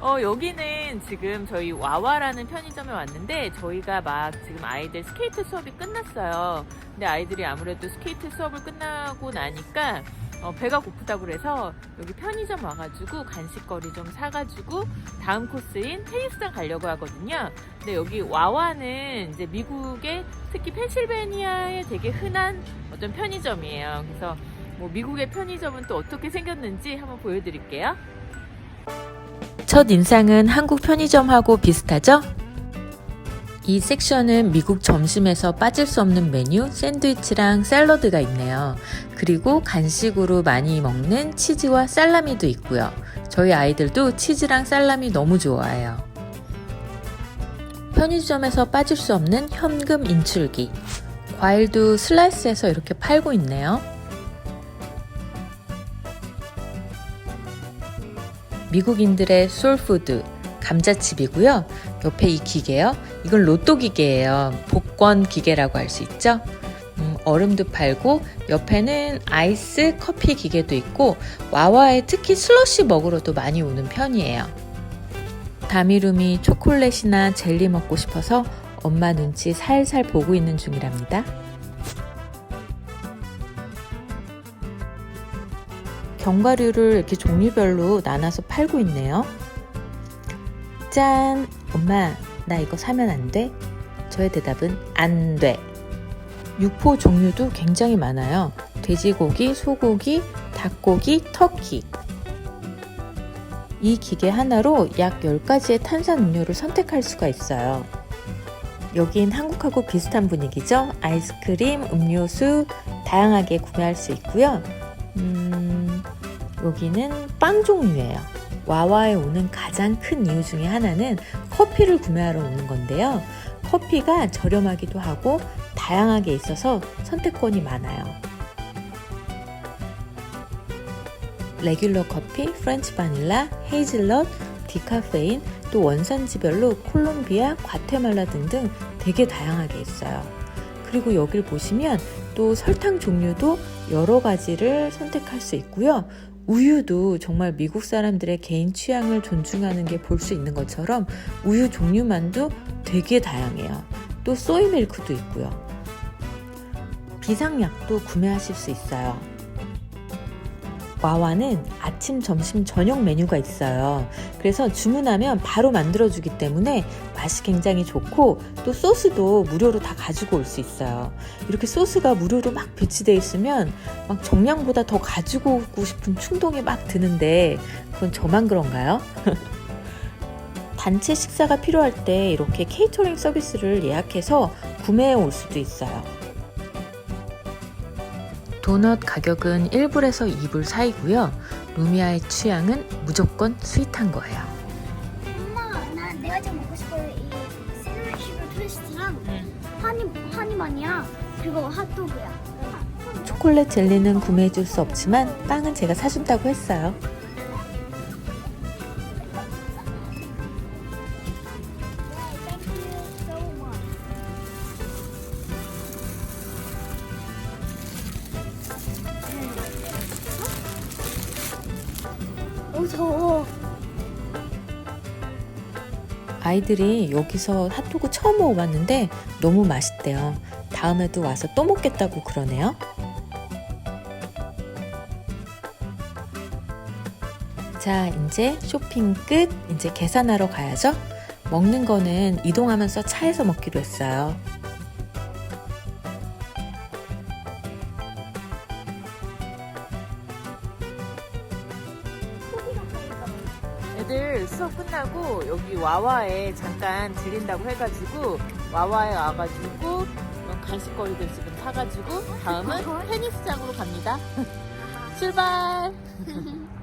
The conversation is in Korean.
어, 여기는 지금 저희 와와라는 편의점에 왔는데 저희가 막 지금 아이들 스케이트 수업이 끝났어요. 근데 아이들이 아무래도 스케이트 수업을 끝나고 나니까 어, 배가 고프다고 그래서 여기 편의점 와가지고 간식거리 좀 사가지고 다음 코스인 테니스장 가려고 하거든요. 근데 여기 와와는 이제 미국의 특히 펜실베니아에 되게 흔한 어떤 편의점이에요. 그래서 뭐 미국의 편의점은 또 어떻게 생겼는지 한번 보여드릴게요. 첫 인상은 한국 편의점하고 비슷하죠? 이 섹션은 미국 점심에서 빠질 수 없는 메뉴 샌드위치랑 샐러드가 있네요. 그리고 간식으로 많이 먹는 치즈와 살라미도 있고요. 저희 아이들도 치즈랑 살라미 너무 좋아해요. 편의점에서 빠질 수 없는 현금 인출기. 과일도 슬라이스해서 이렇게 팔고 있네요. 미국인들의 솔푸드 감자칩이고요. 옆에 이 기계요. 이건 로또 기계예요. 복권 기계라고 할 수 있죠. 음, 얼음도 팔고 옆에는 아이스 커피 기계도 있고 와와에 특히 슬러시 먹으러도 많이 오는 편이에요. 다미룸이 초콜릿이나 젤리 먹고 싶어서 엄마 눈치 살살 보고 있는 중이랍니다. 견과류를 이렇게 종류별로 나눠서 팔고 있네요. 짠! 엄마, 나 이거 사면 안 돼? 저의 대답은 안 돼. 육포 종류도 굉장히 많아요. 돼지고기, 소고기, 닭고기, 터키. 이 기계 하나로 약 10가지의 탄산 음료를 선택할 수가 있어요. 여긴 한국하고 비슷한 분위기죠. 아이스크림, 음료수 다양하게 구매할 수 있고요. 음, 여기는 빵 종류예요. 와와에 오는 가장 큰 이유 중에 하나는 커피를 구매하러 오는 건데요. 커피가 저렴하기도 하고 다양하게 있어서 선택권이 많아요. 레귤러 커피, 프렌치 바닐라, 헤이즐넛, 디카페인, 또 원산지별로 콜롬비아, 과테말라 등등 되게 다양하게 있어요. 그리고 여길 보시면 또 설탕 종류도 여러 가지를 선택할 수 있고요. 우유도 정말 미국 사람들의 개인 취향을 존중하는 게 볼 수 있는 것처럼 우유 종류만도 되게 다양해요. 또 소이 밀크도 있고요. 비상약도 구매하실 수 있어요. 와와는 아침, 점심, 저녁 메뉴가 있어요. 그래서 주문하면 바로 만들어주기 때문에 맛이 굉장히 좋고 또 소스도 무료로 다 가지고 올 수 있어요. 이렇게 소스가 무료로 막 배치되어 있으면 막 정량보다 더 가지고 오고 싶은 충동이 막 드는데 그건 저만 그런가요? 단체 식사가 필요할 때 이렇게 케이터링 서비스를 예약해서 구매해 올 수도 있어요. 도넛 가격은 1불에서 2불 사이고요. 루미아의 취향은 무조건 스윗한 거예요. 엄마, 나 내가 지금 먹고 싶어 이 샐러드 슈거 트위스트랑 하니 하니만이야. 그리고 핫도그야. 초콜릿 젤리는 구매해 줄 수 없지만 빵은 제가 사준다고 했어요. 오 더워. 아이들이 여기서 핫도그 처음 먹어봤는데 너무 맛있대요. 다음에도 와서 또 먹겠다고 그러네요. 자, 이제 쇼핑 끝. 이제 계산하러 가야죠. 먹는 거는 이동하면서 차에서 먹기로 했어요. 애들 수업 끝나고 여기 와와에 잠깐 들린다고 해가지고 와와에 와가지고 간식거리들 지금 사가지고 다음은 테니스장으로 갑니다. 출발!